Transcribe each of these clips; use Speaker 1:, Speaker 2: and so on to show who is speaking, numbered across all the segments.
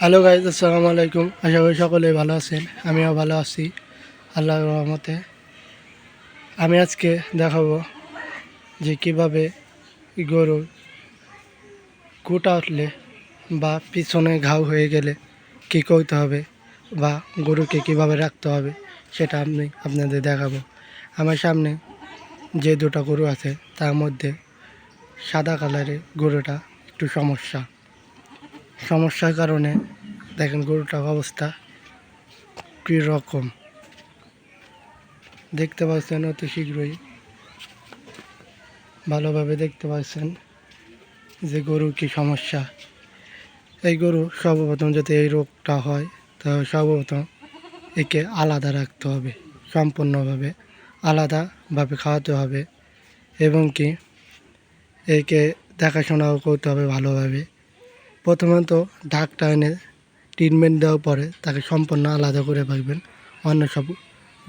Speaker 1: Hello guys আসসালামু আলাইকুম আশা করি সকলেই ভালো আছেন। আমিও ভালো আছি আল্লাহ রহমতে। আমি আজকে দেখাবো যে কীভাবে গরুর কুটা উঠলে বা পিছনে ঘাও হয়ে গেলে কী করতে হবে বা গরুকে কীভাবে রাখতে হবে সেটা আমি আপনাদের দেখাবো। আমার সামনে যে দুটো গরু আছে, তার মধ্যে সাদা কালারের গরুটা একটু সমস্যা। সমস্যার কারণে দেখেন গরুটার অবস্থা কী রকম। দেখতে পাচ্ছেন অতি শীঘ্রই, ভালোভাবে দেখতে পাচ্ছেন যে গরু কী সমস্যা। এই গরু সর্বপ্রথম যাতে এই রোগটা হয় তাহলে সর্বপ্রথম একে আলাদা রাখতে হবে, সম্পূর্ণভাবে আলাদাভাবে খাওয়াতে হবে এবং কি একে দেখাশোনাও করতে হবে ভালোভাবে। প্রথমত ডাকটা এনে ট্রিটমেন্ট দেওয়ার পরে তাকে সম্পূর্ণ আলাদা করে রাখবেন অন্য সব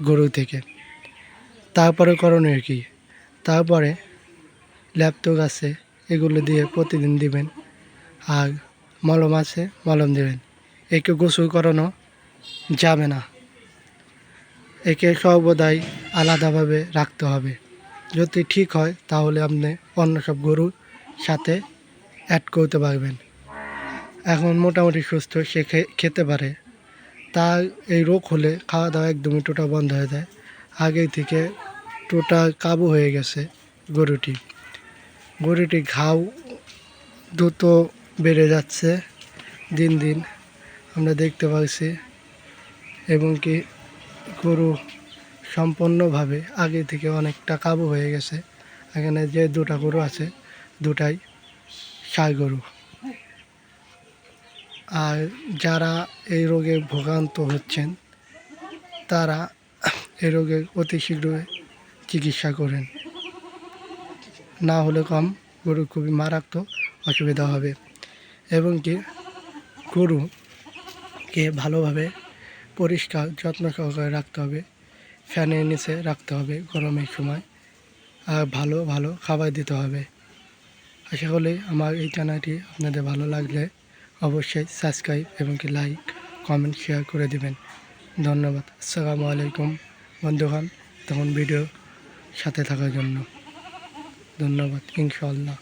Speaker 1: গরু থেকে। তারপরে করণীয় কি? তারপরে ল্যাপটপ আছে, এগুলো দিয়ে প্রতিদিন দিবেন। আর মলম আছে, মলম দেবেন। একে গোসল করানো যাবে না। একে সর্বদাই আলাদাভাবে রাখতে হবে। যদি ঠিক হয় তাহলে আপনি অন্য সব গরুর সাথে অ্যাড করতে পারবেন। এখন মোটামুটি সুস্থ, সে খেতে পারে। তা এই রোগ হলে খাওয়া দাওয়া একদমই টোটা বন্ধ হয়ে যায়। আগে থেকে টোটা কাবু হয়ে গেছে গরুটি। গরুটি ঘাও দ্রুত বেড়ে যাচ্ছে দিন দিন। আমরা দেখতে পাচ্ছি এবং কি গরু সম্পূর্ণভাবে আগে থেকে অনেকটা কাবু হয়ে গেছে। এখানে যে দুটা গরু আছে, দুটাই সার গরু। আর যারা এই রোগে ভোগান্ত হচ্ছেন, তারা এই রোগের অতি শীঘ্রই চিকিৎসা করেন। না হলে কম, গরু খুবই মারাত্মক অসুবিধা হবে এবং কি গরুকে ভালোভাবে পরিষ্কার, যত্ন সহকারে রাখতে হবে, ফ্যানের নিচে রাখতে হবে গরমের সময় আর ভালো ভালো খাবার দিতে হবে। আশা করি আমার এই চ্যানেলটি আপনাদের ভালো লাগলে অবশ্যই সাবস্ক্রাইব এবং কি লাইক কমেন্ট শেয়ার করে দেবেন। ধন্যবাদ। আসসালামু আলাইকুম বন্ধুগণ, তখন ভিডিও সাথে থাকার জন্য। ধন্যবাদ, ইনশাআল্লাহ।